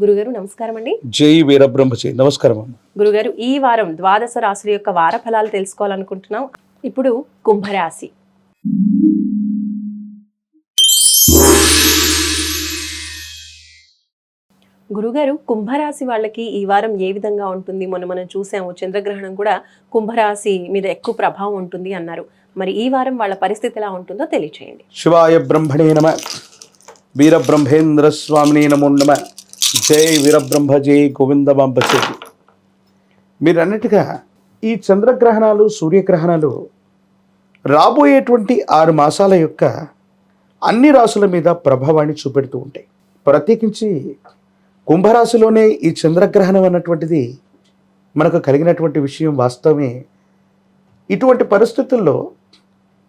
గురుగారు నమస్కారం అండి జై వీరబ్రహ్మచి నమస్కారం గురుగారు ఈ వారం ద్వాదశ రాశుల యొక్క వార ఫలాలు తెలుసుకోవాలనుకుంటున్నాం. ఇప్పుడు కుంభరాశి. గురుగారు కుంభరాశి వాళ్ళకి ఈ వారం ఏ విధంగా ఉంటుంది? మొన్న మనం చూసాము చంద్రగ్రహణం కూడా కుంభరాశి మీద ఎక్కువ ప్రభావం ఉంటుంది అన్నారు. మరి ఈ వారం వాళ్ళ పరిస్థితి ఎలా ఉంటుందో తెలియచేయండి. శివాయ బ్రహ్మణే నమ. వీరబ్రహ్మేంద్ర స్వామిని నమో నమ. జై వీరబ్రహ్మ జై గోవిందమాంబచే మీరు అన్నట్టుగా ఈ చంద్రగ్రహణాలు సూర్యగ్రహణాలు రాబోయేటువంటి ఆరు మాసాల యొక్క అన్ని రాసుల మీద ప్రభావాన్ని చూపెడుతూ ఉంటాయి. ప్రత్యేకించి కుంభరాశిలోనే ఈ చంద్రగ్రహణం అన్నటువంటిది మనకు కలిగినటువంటి విషయం వాస్తవమే. ఇటువంటి పరిస్థితుల్లో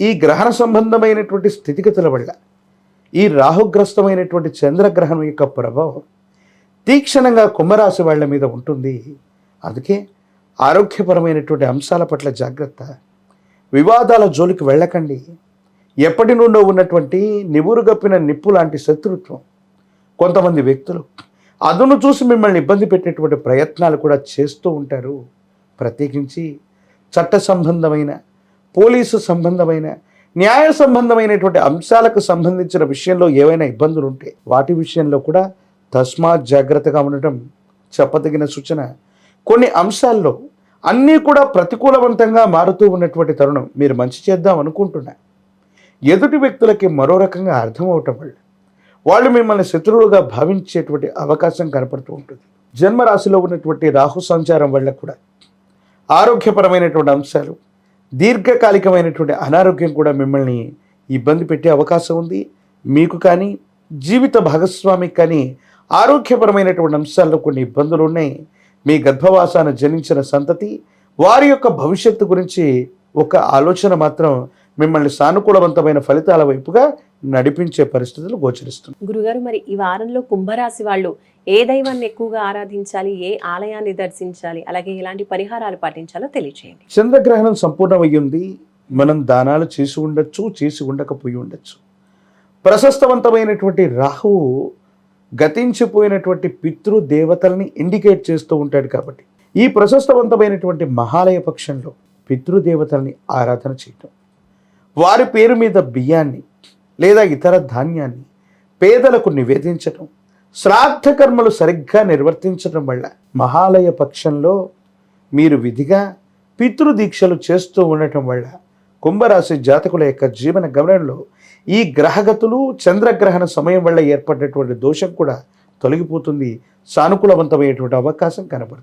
ఈ గ్రహణ సంబంధమైనటువంటి స్థితిగతుల వల్ల ఈ రాహుగ్రస్తమైనటువంటి చంద్రగ్రహణం యొక్క ప్రభావం తీక్షణంగా కుంభరాశి వాళ్ళ మీద ఉంటుంది. అందుకే ఆరోగ్యపరమైనటువంటి అంశాల పట్ల జాగ్రత్త. వివాదాల జోలికి వెళ్ళకండి. ఎప్పటి నుండో ఉన్నటువంటి నివురుగప్పిన నిప్పు లాంటి శత్రుత్వం కొంతమంది వ్యక్తులు అదును చూసి మిమ్మల్ని ఇబ్బంది పెట్టేటువంటి ప్రయత్నాలు కూడా చేస్తూ ఉంటారు. ప్రత్యేకించి చట్ట సంబంధమైన పోలీసు సంబంధమైన న్యాయ సంబంధమైనటువంటి అంశాలకు సంబంధించిన విషయంలో ఏవైనా ఇబ్బందులు ఉంటే వాటి విషయంలో కూడా తస్మాత్ జాగ్రత్తగా ఉండటం చెప్పదగిన సూచన. కొన్ని అంశాల్లో అన్నీ కూడా ప్రతికూలవంతంగా మారుతూ ఉన్నటువంటి తరుణం మీరు మంచి చేద్దాం అనుకుంటున్నా. ఎదుటి వ్యక్తులకి మరో రకంగా అర్థమవటం వల్ల వాళ్ళు మిమ్మల్ని శత్రువులుగా భావించేటువంటి అవకాశం కనపడుతూ ఉంటుంది. జన్మరాశిలో ఉన్నటువంటి రాహు సంచారం వల్ల కూడా ఆరోగ్యపరమైనటువంటి అంశాలు దీర్ఘకాలికమైనటువంటి అనారోగ్యం కూడా మిమ్మల్ని ఇబ్బంది పెట్టే అవకాశం ఉంది. మీకు కానీ జీవిత భాగస్వామికి కానీ ఆరోగ్యపరమైనటువంటి అంశాల్లో కొన్ని ఇబ్బందులు ఉన్నాయి. మీ గర్భవాసాన జనించిన సంతతి వారి యొక్క భవిష్యత్తు గురించి ఒక ఆలోచన మాత్రం మిమ్మల్ని సానుకూలవంతమైన ఫలితాల వైపుగా నడిపించే పరిస్థితులు గోచరిస్తుంది గురుగారు మరి ఈ వారంలో కుంభరాశి వాళ్ళు ఏ దైవాన్ని ఎక్కువగా ఆరాధించాలి? ఏ ఆలయాన్ని దర్శించాలి? అలాగే ఎలాంటి పరిహారాలు పాటించాలో తెలియచేయండి. చంద్రగ్రహణం సంపూర్ణమయ్యింది మనం దానాలు చేసి ఉండొచ్చు చేసి ఉండకపోయి ఉండొచ్చు. ప్రశస్తవంతమైనటువంటి రాహువు గతించిపోయినటువంటి పితృ దేవతల్ని ఇండికేట్ చేస్తూ ఉంటాడు కాబట్టి ఈ ప్రశస్తవంతమైనటువంటి మహాలయ పక్షంలో పితృదేవతల్ని ఆరాధన చేయటం. వారి పేరు మీద బియ్యాన్ని లేదా ఇతర ధాన్యాన్ని పేదలకు నివేదించటం శ్రాద్ధ కర్మలు సరిగ్గా నిర్వర్తించడం వల్ల మహాలయ పక్షంలో మీరు విధిగా పితృదీక్షలు చేస్తూ ఉండటం వల్ల కుంభరాశి జాతకుల యొక్క జీవన గమనంలో ఈ గ్రహగతులు చంద్రగ్రహణ సమయం వల్ల ఏర్పడినటువంటి దోషం కూడా తొలగిపోతుంది. సానుకూలవంతమైనటువంటి అవకాశం కనబడుతుంది.